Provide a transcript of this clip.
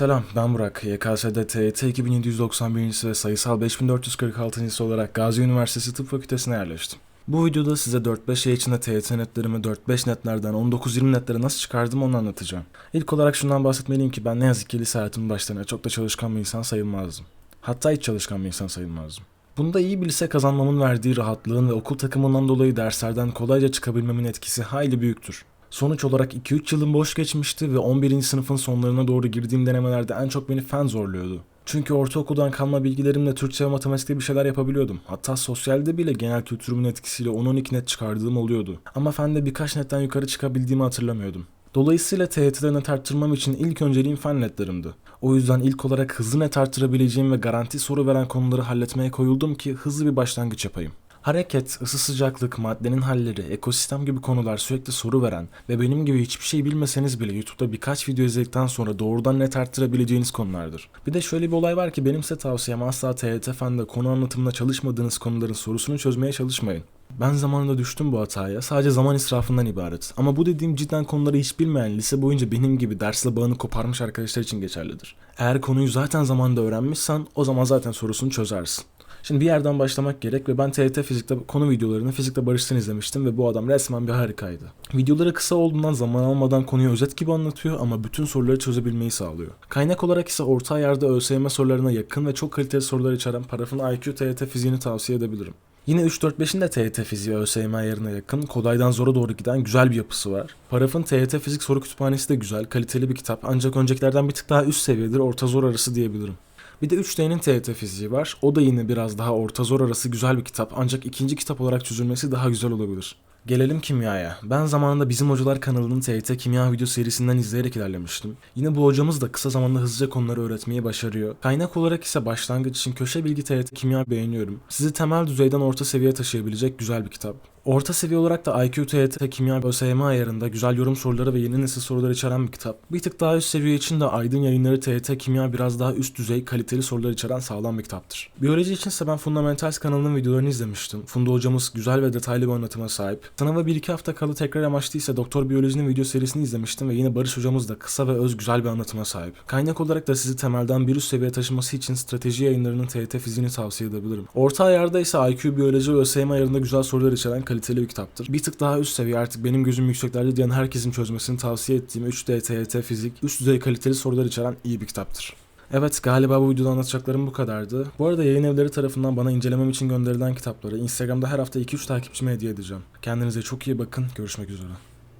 Selam ben Burak. YKS'de TYT 2791. ve sayısal 5446. olarak Gazi Üniversitesi Tıp Fakültesine yerleştim. Bu videoda size 4-5 ay içinde TYT netlerimi 4-5 netlerden 19-20 netlere nasıl çıkardım onu anlatacağım. İlk olarak şundan bahsetmeliyim ki ben ne yazık ki lise hayatımın başlarına çok da çalışkan bir insan sayılmazdım. Hatta hiç çalışkan bir insan sayılmazdım. Bunda iyi bir lise kazanmamın verdiği rahatlığın ve okul takımından dolayı derslerden kolayca çıkabilmemin etkisi hayli büyüktür. Sonuç olarak 2-3 yılım boş geçmişti ve 11. sınıfın sonlarına doğru girdiğim denemelerde en çok beni fen zorluyordu. Çünkü ortaokuldan kalma bilgilerimle Türkçe ve matematikte bir şeyler yapabiliyordum. Hatta sosyalde bile genel kültürümün etkisiyle 10-12 net çıkardığım oluyordu. Ama fende birkaç netten yukarı çıkabildiğimi hatırlamıyordum. Dolayısıyla TYT'de net arttırmam için ilk önceliğim fen netlerimdi. O yüzden ilk olarak hızlı net arttırabileceğim ve garanti soru veren konuları halletmeye koyuldum ki hızlı bir başlangıç yapayım. Hareket, ısı sıcaklık, maddenin halleri, ekosistem gibi konular sürekli soru veren ve benim gibi hiçbir şey bilmeseniz bile YouTube'da birkaç video izledikten sonra doğrudan net arttırabileceğiniz konulardır. Bir de şöyle bir olay var ki benim size tavsiyem asla TYT Fen'de konu anlatımında çalışmadığınız konuların sorusunu çözmeye çalışmayın. Ben zamanında düştüm bu hataya. Sadece zaman israfından ibaret. Ama bu dediğim cidden konuları hiç bilmeyen, lise boyunca benim gibi dersle bağını koparmış arkadaşlar için geçerlidir. Eğer konuyu zaten zamanında öğrenmişsen o zaman zaten sorusunu çözersin. Şimdi bir yerden başlamak gerek ve ben TRT Fizik'te konu videolarını Fizik'te Barış'tan izlemiştim ve bu adam resmen bir harikaydı. Videoları kısa olduğundan zaman almadan konuyu özet gibi anlatıyor ama bütün soruları çözebilmeyi sağlıyor. Kaynak olarak ise orta ayarda ÖSYM sorularına yakın ve çok kaliteli sorular içeren Paraf'ın IQ TRT Fiziğini tavsiye edebilirim. Yine 3-4-5'in de TYT fiziği ÖSYM ayarına yakın, kolaydan zora doğru giden güzel bir yapısı var. Paraf'ın TYT fizik soru kütüphanesi de güzel, kaliteli bir kitap ancak öncekilerden bir tık daha üst seviyedir, orta zor arası diyebilirim. Bir de 3D'nin TYT fiziği var. O da yine biraz daha orta zor arası güzel bir kitap ancak ikinci kitap olarak çözülmesi daha güzel olabilir. Gelelim kimyaya. Ben zamanında Bizim Hocalar kanalının TYT kimya video serisinden izleyerek ilerlemiştim. Yine bu hocamız da kısa zamanda hızlıca konuları öğretmeyi başarıyor. Kaynak olarak ise başlangıç için köşe bilgi TYT kimya beğeniyorum. Sizi temel düzeyden orta seviyeye taşıyabilecek güzel bir kitap. Orta seviye olarak da IQ TYT kimya ÖSYM ayarında güzel yorum soruları ve yeni nesil sorular içeren bir kitap. Bir tık daha üst seviye için de Aydın Yayınları TYT kimya biraz daha üst düzey kaliteli sorular içeren sağlam bir kitaptır. Biyoloji içinse ben Fundamentals kanalının videolarını izlemiştim. Funda hocamız güzel ve detaylı bir anlatıma sahip. Sınava 1-2 hafta kalı tekrar amaçlıysa Doktor Biyoloji'nin video serisini izlemiştim ve yine Barış hocamız da kısa ve öz güzel bir anlatıma sahip. Kaynak olarak da sizi temelden bir üst seviyeye taşıması için strateji yayınlarının TYT fiziğini tavsiye edebilirim. Orta ayarda ise IQ Biyoloji ve ÖSYM ayarında güzel sorular içeren kaliteli bir kitaptır. Bir tık daha üst seviye artık benim gözüm yükseklerde diyen herkesin çözmesini tavsiye ettiğim 3D TYT fizik üst düzey kaliteli sorular içeren iyi bir kitaptır. Evet galiba bu videoda anlatacaklarım bu kadardı. Bu arada yayın evleri tarafından bana incelemem için gönderilen kitapları Instagram'da her hafta 2-3 takipçime hediye edeceğim. Kendinize çok iyi bakın. Görüşmek üzere.